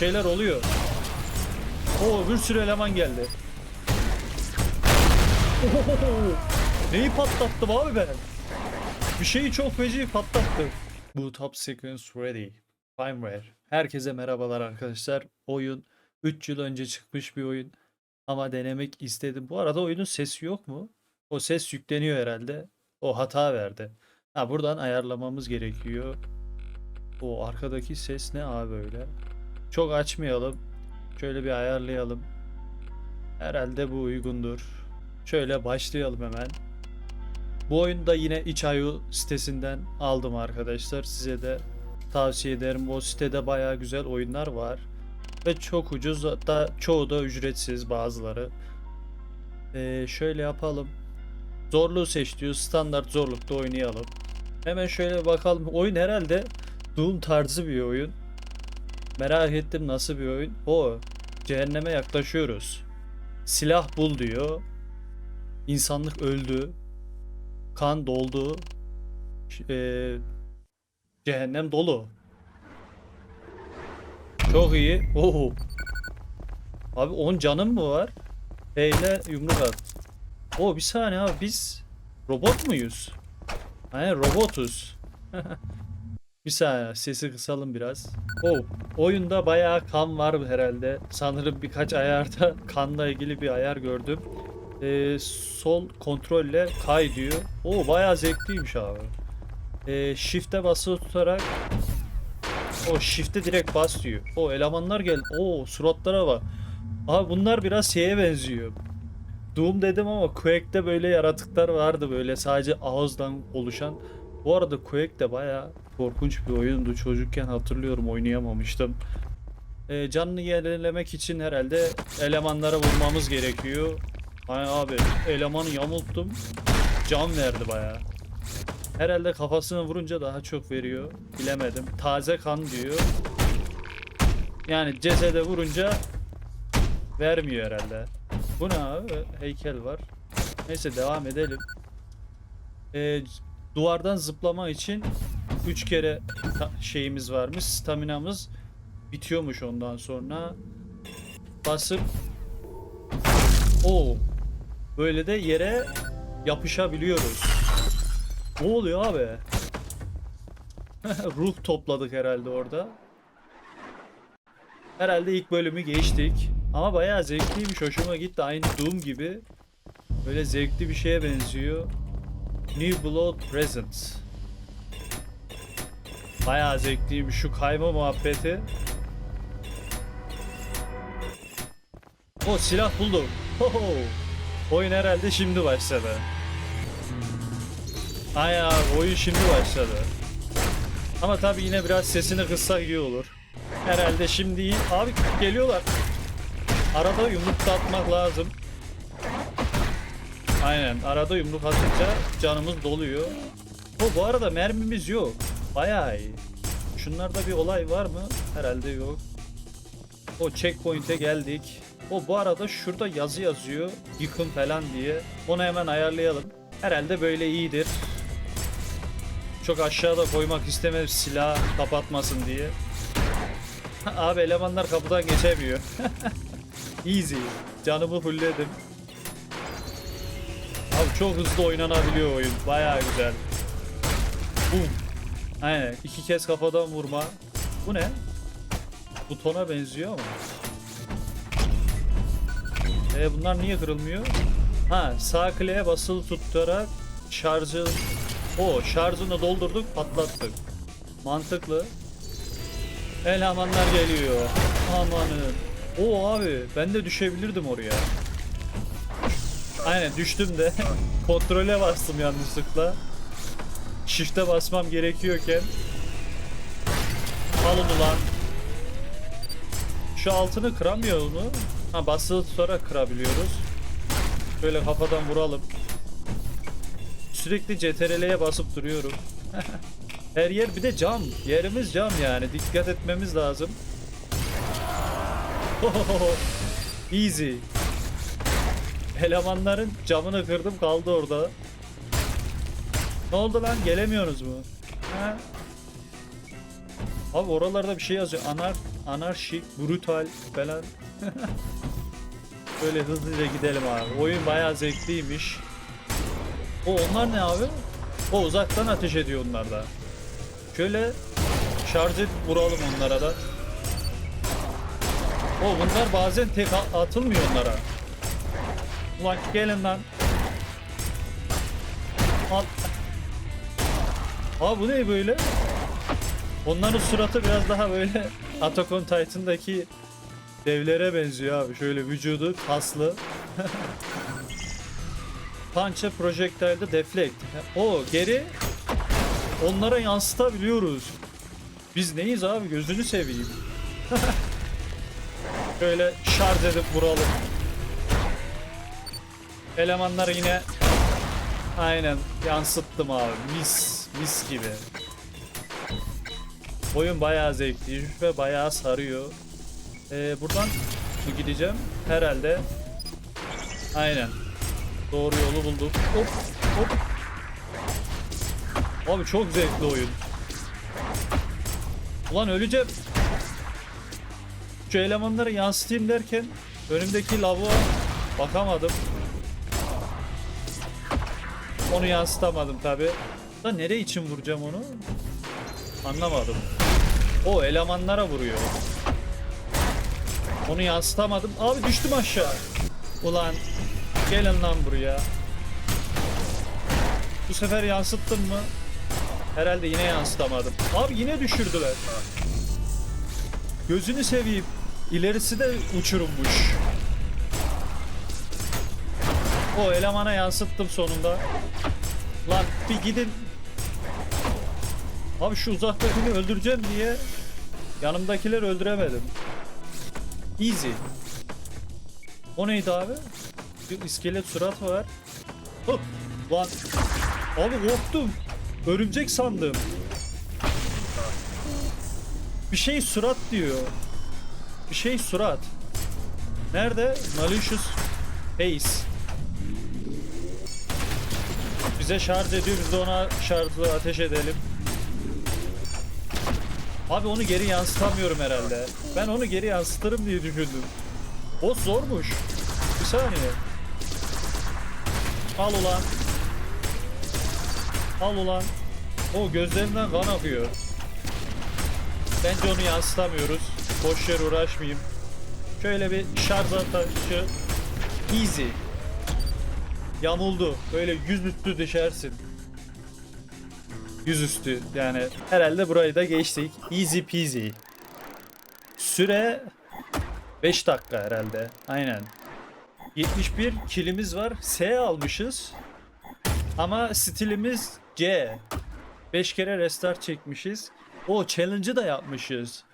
şeyler oluyor. Oo bir sürü eleman geldi. Ohohoho! Neyi patlattım abi ben? Bir şeyi çok feci patlattım. Bu top sequence ready. Firmware. Herkese merhabalar arkadaşlar. Oyun 3 yıl önce çıkmış bir oyun. Ama denemek istedim. Bu arada oyunun sesi yok mu? O ses yükleniyor herhalde. O hata verdi. Ha buradan ayarlamamız gerekiyor. O arkadaki ses ne abi böyle? Çok açmayalım. Şöyle bir ayarlayalım. Herhalde bu uygundur. Şöyle başlayalım hemen. Bu oyunu da yine itch.io sitesinden aldım arkadaşlar. Size de tavsiye ederim. O sitede bayağı güzel oyunlar var. Ve çok ucuz hatta çoğu da ücretsiz bazıları. Ee, şöyle yapalım. Zorluğu seç diyor. Standart zorlukta oynayalım. Hemen şöyle bakalım. Oyun herhalde Doom tarzı bir oyun. Merak ettim nasıl bir oyun. O cehenneme yaklaşıyoruz. Silah bul diyor. İnsanlık öldü. Kan doldu. Eee, cehennem dolu. Çok iyi. Oo. Abi 10 canım mı var? Eyle yumruk at. O bir saniye abi biz robot muyuz? Aynen robotuz. bir saniye sesi kısalım biraz. Oh, oyunda bayağı kan var herhalde. Sanırım birkaç ayarda kanla ilgili bir ayar gördüm. Ee, sol kontrolle kay diyor. O bayağı zevkliymiş abi. Ee, shift'e basılı tutarak o shift'e direkt bas diyor. O elemanlar gel. O suratlara bak. Abi bunlar biraz şeye benziyor. Doom dedim ama Quake'de böyle yaratıklar vardı böyle sadece ağızdan oluşan. Bu arada Quake de bayağı korkunç bir oyundu. Çocukken hatırlıyorum oynayamamıştım. Ee, canını yenilemek için herhalde elemanlara vurmamız gerekiyor. Hani abi elemanı yamulttum. Can verdi bayağı. Herhalde kafasına vurunca daha çok veriyor. Bilemedim. Taze kan diyor. Yani cesede vurunca vermiyor herhalde. Bu ne abi? Heykel var. Neyse devam edelim. Ee, duvardan zıplama için 3 kere şeyimiz varmış. Staminamız bitiyormuş ondan sonra. Basıp o böyle de yere yapışabiliyoruz. Ne oluyor abi? Ruh topladık herhalde orada. Herhalde ilk bölümü geçtik. Ama bayağı zevkliymiş. Hoşuma gitti. Aynı Doom gibi. Böyle zevkli bir şeye benziyor. New Blood Presence. Bayağı zevkliymiş şu kayma muhabbeti. O silah buldum. Hoho. Oyun herhalde şimdi başladı. Ay abi oyun şimdi başladı. Ama tabii yine biraz sesini kıssak iyi olur. Herhalde şimdi iyi. Abi geliyorlar. Arada yumruk da atmak lazım. Aynen arada yumruk atınca canımız doluyor. O bu arada mermimiz yok. Bayağı iyi. Şunlarda bir olay var mı? Herhalde yok. O checkpoint'e geldik. O bu arada şurada yazı yazıyor. Yıkım falan diye. Onu hemen ayarlayalım. Herhalde böyle iyidir. Çok aşağıda koymak istemedim silah kapatmasın diye. Abi elemanlar kapıdan geçemiyor. Easy. Canımı fullledim. Abi çok hızlı oynanabiliyor oyun. Bayağı güzel. Boom. Aynen. iki kez kafadan vurma. Bu ne? Butona benziyor ama. E bunlar niye kırılmıyor? Ha sağ kliğe basılı tutarak şarjı o şarjını doldurduk patlattık. Mantıklı. Elemanlar geliyor. Amanın. O abi ben de düşebilirdim oraya. Aynen düştüm de kontrole bastım yanlışlıkla. Shift'e basmam gerekiyorken. Alın ulan. Şu altını kıramıyor mu? Ha basılı tutarak kırabiliyoruz. Böyle kafadan vuralım. Sürekli CTRL'ye basıp duruyorum. Her yer bir de cam. Yerimiz cam yani. Dikkat etmemiz lazım. Easy. Elemanların camını kırdım kaldı orada. Ne oldu lan? Gelemiyorsunuz mu? Ha? Abi oralarda bir şey yazıyor. Anar anarşik, brutal falan. Böyle hızlıca gidelim abi. Oyun bayağı zevkliymiş. O onlar ne abi? O uzaktan ateş ediyor onlar da. Şöyle şarj edip vuralım onlara da. O bunlar bazen tek atılmıyor onlara. Ulan gelin lan. Al. Aa bu ne böyle? Onların suratı biraz daha böyle Attack on Titan'daki devlere benziyor abi. Şöyle vücudu kaslı. Punch a projectile'da deflect. O geri onlara yansıtabiliyoruz. Biz neyiz abi gözünü seveyim. Şöyle şarj edip vuralım. Elemanları yine aynen yansıttım abi. Mis mis gibi. Oyun bayağı zevkli ve bayağı sarıyor. Ee, buradan mı gideceğim? Herhalde. Aynen. Doğru yolu bulduk. Hop hop. Abi çok zevkli oyun. Ulan öleceğim. Şu elemanları yansıtayım derken önümdeki lavuğa bakamadım. Onu yansıtamadım tabi. Da nereye için vuracağım onu? Anlamadım. O elemanlara vuruyor. Onu yansıtamadım. Abi düştüm aşağı. Ulan gelin lan buraya. Bu sefer yansıttım mı? Herhalde yine yansıtamadım. Abi yine düşürdüler. Gözünü seveyim. İlerisi de uçurummuş. O elemana yansıttım sonunda. Lan bir gidin. Abi şu uzaktakini öldüreceğim diye yanımdakileri öldüremedim. Easy. O neydi abi? Bir iskelet surat var. Hop. Lan. Abi korktum. Örümcek sandım. Bir şey surat diyor. Bir şey surat. Nerede? Malicious Face. Bize şarj ediyor. Biz de ona şarjlı ateş edelim. Abi onu geri yansıtamıyorum herhalde. Ben onu geri yansıtırım diye düşündüm. O zormuş. Bir saniye. Al ulan. Al ulan. O gözlerinden kan akıyor. Bence onu yansıtamıyoruz. Boş yer uğraşmayayım. Şöyle bir şarj atışı. Easy. Yamuldu. Böyle yüzüstü düşersin. Yüzüstü yani. Herhalde burayı da geçtik. Easy peasy. Süre 5 dakika herhalde. Aynen. 71 kilimiz var. S almışız. Ama stilimiz C. 5 kere restart çekmişiz. O challenge'ı da yapmışız.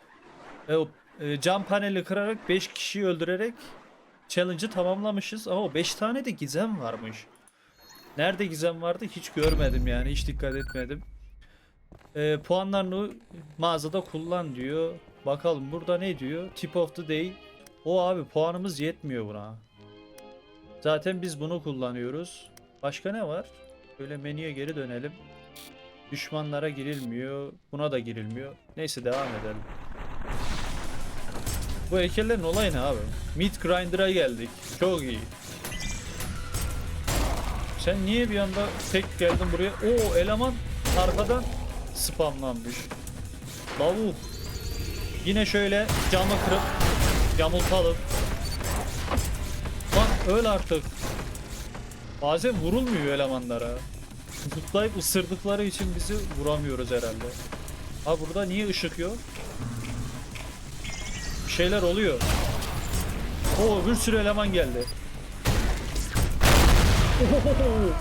E, o, e, cam paneli kırarak 5 kişiyi öldürerek challenge'ı tamamlamışız. Ama o 5 tane de gizem varmış. Nerede gizem vardı hiç görmedim yani hiç dikkat etmedim. E, puanlarını mağazada kullan diyor. Bakalım burada ne diyor? Tip of the day. O abi puanımız yetmiyor buna. Zaten biz bunu kullanıyoruz. Başka ne var? Böyle menüye geri dönelim. Düşmanlara girilmiyor. Buna da girilmiyor. Neyse devam edelim. Bu heykellerin olayı ne abi? Meat Grinder'a geldik. Çok iyi. Sen niye bir anda tek geldin buraya? Oo eleman arkadan spamlanmış. Lavuk. Yine şöyle camı kırıp yamultalım. Lan öl artık. Bazen vurulmuyor elemanlara. Zıplayıp ısırdıkları için bizi vuramıyoruz herhalde. Ha burada niye ışık yok? Bir şeyler oluyor. Oo bir sürü eleman geldi. Ohohoho!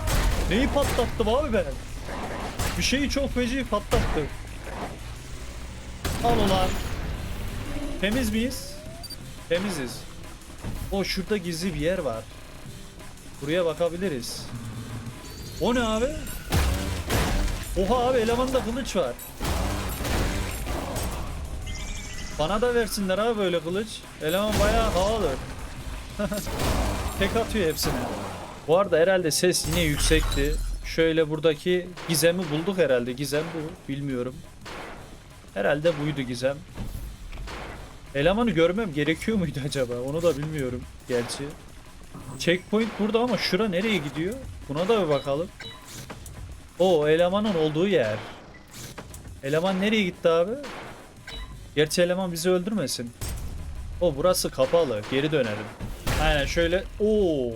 Neyi patlattım abi ben? Bir şeyi çok feci patlattım. Al ulan. Temiz miyiz? Temiziz. O şurada gizli bir yer var. Buraya bakabiliriz. O ne abi? Oha abi elemanda kılıç var. Bana da versinler abi böyle kılıç. Eleman bayağı havalı. Tek atıyor hepsini. Bu arada herhalde ses yine yüksekti. Şöyle buradaki gizemi bulduk herhalde. Gizem bu. Bilmiyorum. Herhalde buydu gizem. Elemanı görmem gerekiyor muydu acaba? Onu da bilmiyorum gerçi. Checkpoint burada ama şura nereye gidiyor? Buna da bir bakalım. O elemanın olduğu yer. Eleman nereye gitti abi? Gerçi eleman bizi öldürmesin. O burası kapalı. Geri dönelim. Aynen şöyle. Oo.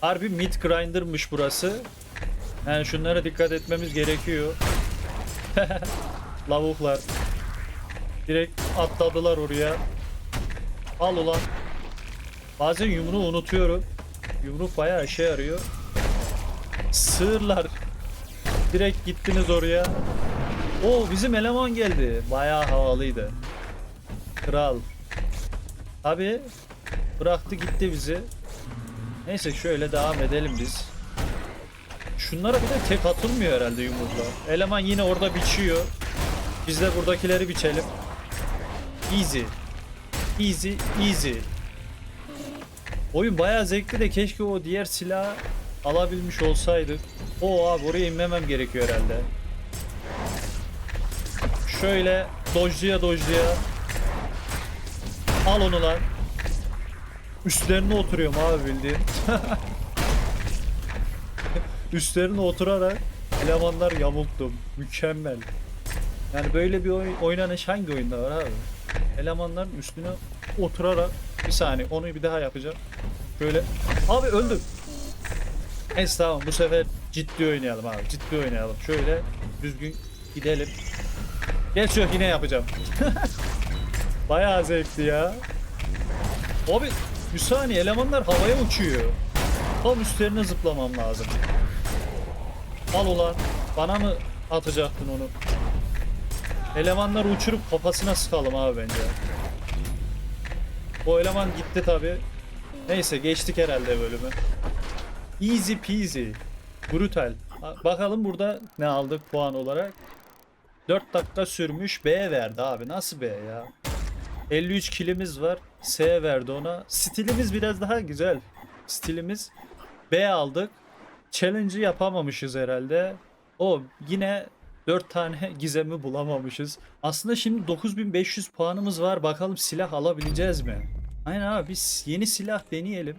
Harbi mid grinder'mış burası. Yani şunlara dikkat etmemiz gerekiyor. Lavuklar. Direkt atladılar oraya. Al ulan. Bazen yumruğu unutuyorum. Yumruk bayağı işe yarıyor. Sığırlar. Direkt gittiniz oraya. Oo bizim eleman geldi. Bayağı havalıydı. Kral. Abi bıraktı gitti bizi. Neyse şöyle devam edelim biz. Şunlara bir de tek atılmıyor herhalde yumrukla. Eleman yine orada biçiyor. Biz de buradakileri biçelim. Easy. Easy, easy. Oyun bayağı zevkli de keşke o diğer silahı alabilmiş olsaydık. O abi oraya inmemem gerekiyor herhalde. Şöyle dojluya dojluya. Al onu lan. Üstlerine oturuyorum abi bildiğin. Üstlerine oturarak elemanlar yamulttum. Mükemmel. Yani böyle bir oyun, oynanış hangi oyunda var abi? Elemanların üstüne oturarak bir saniye onu bir daha yapacağım. Böyle abi öldüm. Neyse tamam bu sefer ciddi oynayalım abi ciddi oynayalım. Şöyle düzgün gidelim. Geç yok yine yapacağım. Bayağı zevkli ya. Abi bir saniye elemanlar havaya uçuyor. Tam üstlerine zıplamam lazım. Al ulan. Bana mı atacaktın onu? Elemanları uçurup kafasına sıkalım abi bence. O eleman gitti tabi. Neyse geçtik herhalde bölümü. Easy peasy. Brutal. Bakalım burada ne aldık puan olarak. 4 dakika sürmüş B verdi abi. Nasıl B ya? 53 kilimiz var. S verdi ona. Stilimiz biraz daha güzel. Stilimiz B aldık. Challenge'ı yapamamışız herhalde. O yine 4 tane gizemi bulamamışız. Aslında şimdi 9500 puanımız var. Bakalım silah alabileceğiz mi? Aynen abi biz yeni silah deneyelim.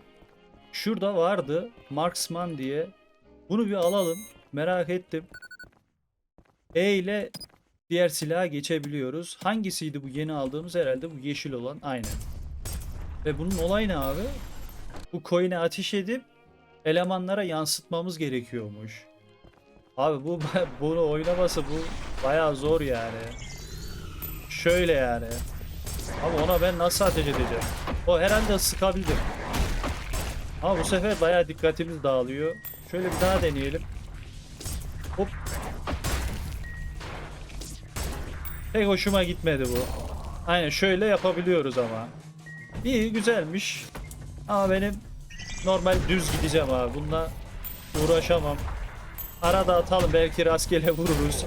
Şurada vardı Marksman diye. Bunu bir alalım. Merak ettim. E ile diğer silaha geçebiliyoruz. Hangisiydi bu yeni aldığımız herhalde bu yeşil olan aynen. Ve bunun olayı ne abi? Bu coin'e ateş edip elemanlara yansıtmamız gerekiyormuş. Abi bu bunu oynaması bu bayağı zor yani. Şöyle yani. Ama ona ben nasıl ateş edeceğim? O herhalde sıkabildim. Ama bu sefer bayağı dikkatimiz dağılıyor. Şöyle bir daha deneyelim. Hop. Pek hoşuma gitmedi bu. Aynen şöyle yapabiliyoruz ama. İyi güzelmiş. Ama benim normal düz gideceğim abi. Bununla uğraşamam. Arada atalım belki rastgele vururuz.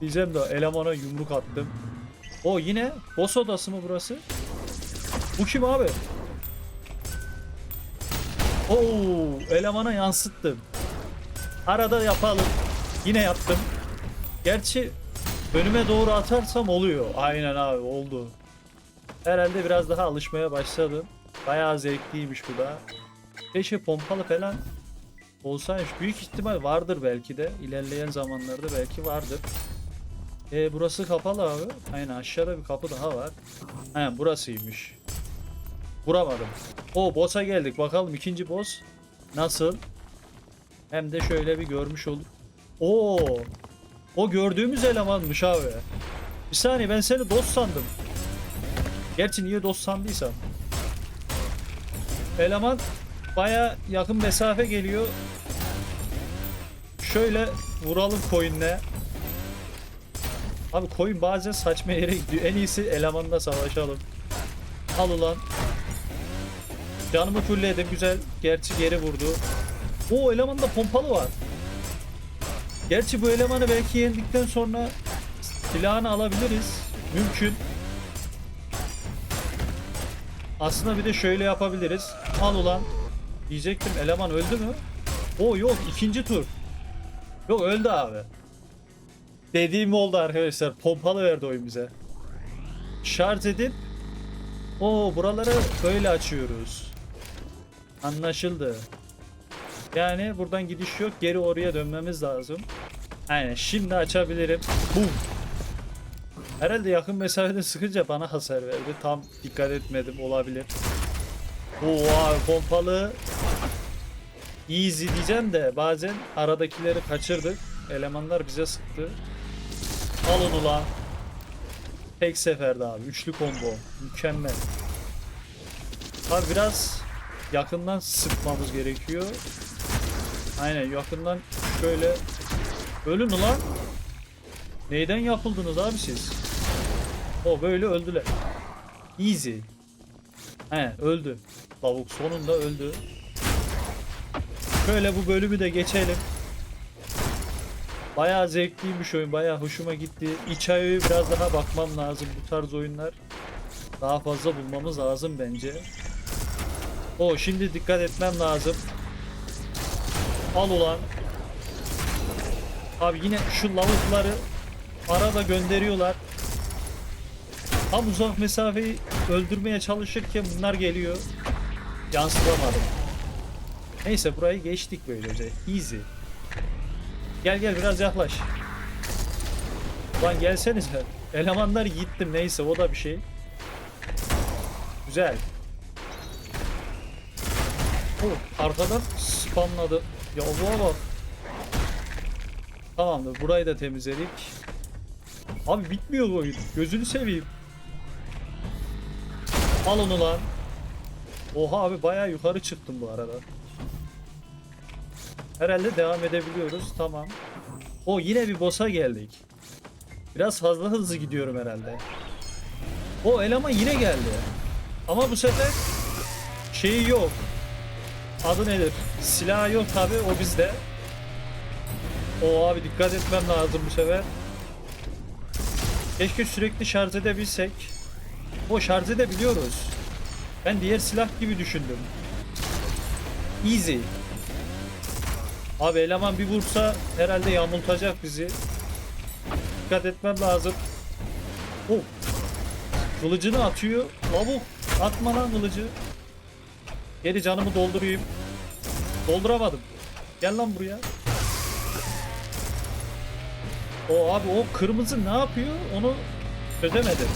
Diyeceğim de elemana yumruk attım. O yine boss odası mı burası? Bu kim abi? Oo, elemana yansıttım. Arada yapalım. Yine yaptım. Gerçi önüme doğru atarsam oluyor. Aynen abi oldu. Herhalde biraz daha alışmaya başladım. Bayağı zevkliymiş bu da. Keşke pompalı falan olsaymış. Büyük ihtimal vardır belki de. İlerleyen zamanlarda belki vardır. E burası kapalı abi. Aynen aşağıda bir kapı daha var. Aynen burasıymış. Vuramadım. O boss'a geldik. Bakalım ikinci boss nasıl? Hem de şöyle bir görmüş olduk. Oo. O gördüğümüz elemanmış abi. Bir saniye ben seni dost sandım. Gerçi niye dost sandıysam. Eleman baya yakın mesafe geliyor. Şöyle vuralım coin'le. Abi coin bazen saçma yere gidiyor. En iyisi elemanla savaşalım. Al ulan. Canımı fullledim güzel. Gerçi geri vurdu. O elemanda pompalı var. Gerçi bu elemanı belki yendikten sonra silahını alabiliriz. Mümkün. Aslında bir de şöyle yapabiliriz. Al ulan. Diyecektim eleman öldü mü? O yok ikinci tur. Yok öldü abi. Dediğim oldu arkadaşlar. Pompalı verdi oyun bize. Şarj edip Oo buraları böyle açıyoruz. Anlaşıldı. Yani buradan gidiş yok. Geri oraya dönmemiz lazım. Aynen şimdi açabilirim. Boom. Herhalde yakın mesafede sıkınca bana hasar verdi. Tam dikkat etmedim olabilir. Oo pompalı. Easy diyeceğim de bazen aradakileri kaçırdık. Elemanlar bize sıktı. Al onu lan. Tek seferde abi. Üçlü combo. Mükemmel. Abi biraz yakından sıkmamız gerekiyor. Aynen yakından şöyle ölün ulan. Neyden yapıldınız abi siz? O böyle öldüler. Easy. He öldü. Lavuk sonunda öldü. Şöyle bu bölümü de geçelim. Bayağı zevkliymiş oyun. Bayağı hoşuma gitti. İçeriye biraz daha bakmam lazım. Bu tarz oyunlar daha fazla bulmamız lazım bence. O şimdi dikkat etmem lazım. Al ulan. Abi yine şu lavukları arada gönderiyorlar. Tam uzak mesafeyi öldürmeye çalışırken bunlar geliyor. Yansıtamadım. Neyse burayı geçtik böylece. Easy. Gel gel biraz yaklaş. Lan gelsenize. Elemanlar gittim neyse o da bir şey. Güzel. Oh, arkadan spamladı. Ya bu bak. Tamamdır burayı da temizledik. Abi bitmiyor bu oyun. Gözünü seveyim. Al onu lan. Oha abi bayağı yukarı çıktım bu arada. Herhalde devam edebiliyoruz. Tamam. O yine bir boss'a geldik. Biraz fazla hızlı gidiyorum herhalde. O eleman yine geldi. Ama bu sefer şeyi yok. Adı nedir? Silahı yok tabi o bizde. O abi dikkat etmem lazım bu sefer. Keşke sürekli şarj edebilsek. O şarj edebiliyoruz. Ben diğer silah gibi düşündüm. Easy. Abi eleman bir vursa herhalde yamultacak bizi. Dikkat etmem lazım. Oh. Kılıcını atıyor. Lavuk. Atma lan kılıcı. Geri canımı doldurayım. Dolduramadım. Gel lan buraya. O abi o kırmızı ne yapıyor? Onu çözemedim.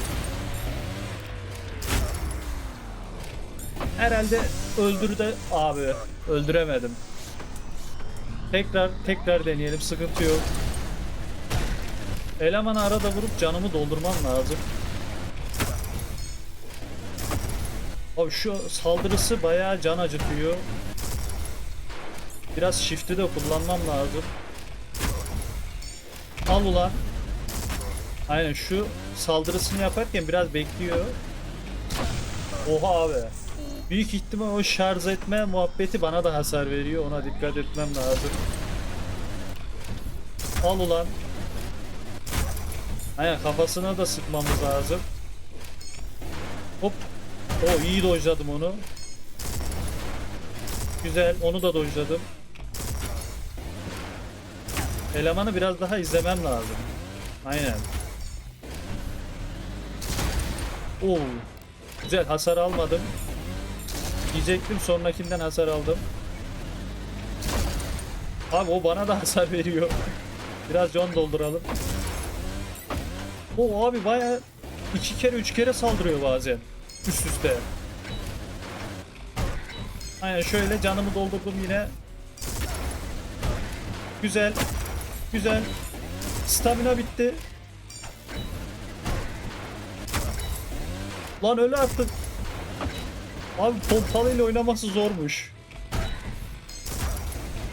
Herhalde öldürdü abi. Öldüremedim. Tekrar tekrar deneyelim. Sıkıntı yok. Elemanı arada vurup canımı doldurmam lazım. Abi şu saldırısı bayağı can acıtıyor. Biraz shift'i de kullanmam lazım. Al ulan. Aynen şu saldırısını yaparken biraz bekliyor. Oha abi. Büyük ihtimal o şarj etme muhabbeti bana da hasar veriyor. Ona dikkat etmem lazım. Al ulan. Aynen kafasına da sıkmamız lazım. Hop. O iyi dojladım onu. Güzel onu da dojladım. Elemanı biraz daha izlemem lazım. Aynen. Oo. Güzel hasar almadım. Diyecektim sonrakinden hasar aldım. Abi o bana da hasar veriyor. Biraz can dolduralım. O abi baya iki kere üç kere saldırıyor bazen. Üst üste. Aynen şöyle canımı doldurdum yine. Güzel. Güzel. Stamina bitti. Lan öyle artık. Abi pompalıyla oynaması zormuş.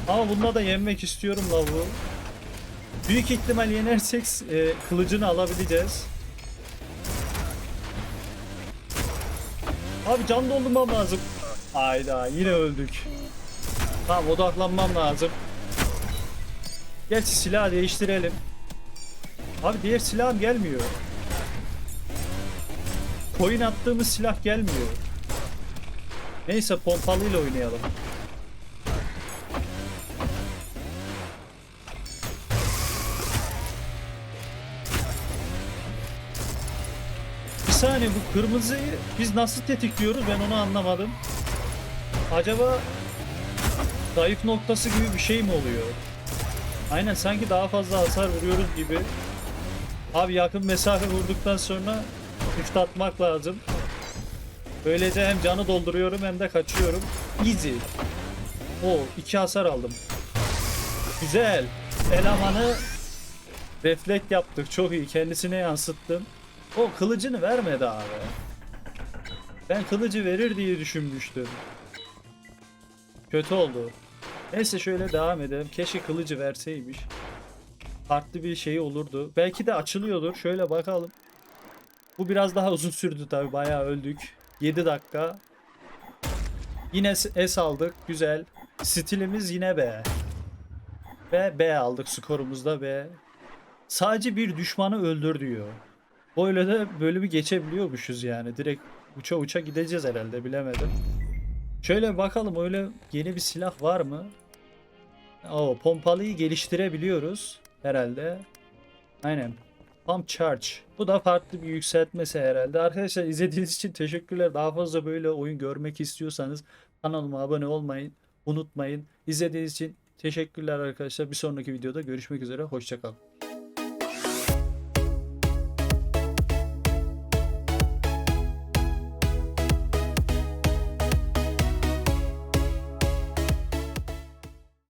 Ama bununla da yenmek istiyorum lavuğu. Büyük ihtimal yenersek e, kılıcını alabileceğiz. Abi can doldurmam lazım. Hayda yine öldük. Tamam odaklanmam lazım. Gerçi silahı değiştirelim. Abi diğer silahım gelmiyor. Coin attığımız silah gelmiyor. Neyse pompalıyla oynayalım. Bir saniye bu kırmızıyı biz nasıl tetikliyoruz ben onu anlamadım. Acaba zayıf noktası gibi bir şey mi oluyor? Aynen sanki daha fazla hasar vuruyoruz gibi. Abi yakın mesafe vurduktan sonra üst atmak lazım. Böylece hem canı dolduruyorum hem de kaçıyorum. Easy. O iki hasar aldım. Güzel. Elemanı reflekt yaptık. Çok iyi. Kendisine yansıttım. O kılıcını vermedi abi. Ben kılıcı verir diye düşünmüştüm. Kötü oldu. Neyse şöyle devam edelim. Keşke kılıcı verseymiş. Farklı bir şey olurdu. Belki de açılıyordur. Şöyle bakalım. Bu biraz daha uzun sürdü tabi. Bayağı öldük. 7 dakika. Yine S aldık. Güzel. Stilimiz yine B. Ve B aldık. Skorumuzda B. Sadece bir düşmanı öldür diyor. Böyle de bölümü geçebiliyormuşuz yani. Direkt uça uça gideceğiz herhalde bilemedim. Şöyle bakalım öyle yeni bir silah var mı? Oo, pompalıyı geliştirebiliyoruz herhalde. Aynen. Pump Charge. Bu da farklı bir yükseltmesi herhalde. Arkadaşlar izlediğiniz için teşekkürler. Daha fazla böyle oyun görmek istiyorsanız kanalıma abone olmayı unutmayın. İzlediğiniz için teşekkürler arkadaşlar. Bir sonraki videoda görüşmek üzere. Hoşçakalın.